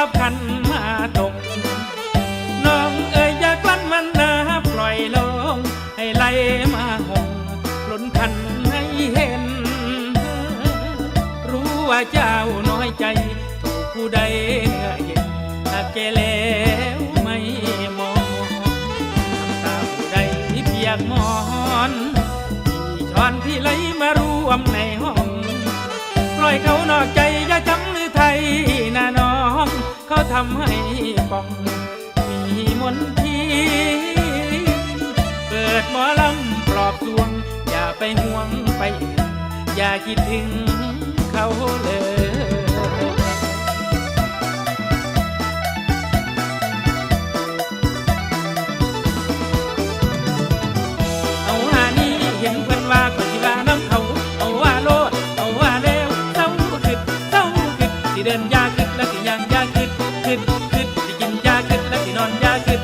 จับขันมาตกน้องเอ๋ยอย่ากลั้นมันนะปล่อยลงให้ไหลมาหงล้นคันให้เห็น รู้ว่าเจ้าน้อยใจ ถูกผู้ใดเหนื่อยเย็นถ้าแกแล้วไม่มองน้ำตาผู้ใดเปียกหมอนที่ช้อนที่ไหลมารวมในห้องปล่อยเขานอกใจอย่าจำ เขาทำให้ปอง มีมนทีเปิดหมอลำปลอบดวง อย่าไปห่วงไปอื่นอย่าคิดถึง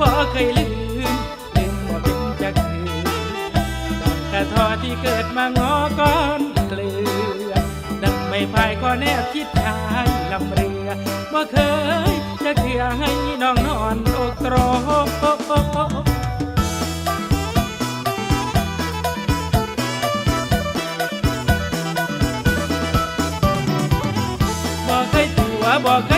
บ่เคยลืมลืมบ่เป็นจักคืนแต่ทอที่เกิดมางอก้อนเกลือดังไม่พายก็แนบคิดชายลำเรือบ่เคยจะเถื่อให้น้องนอนอกตรมบ่เคยตัวบ่เคย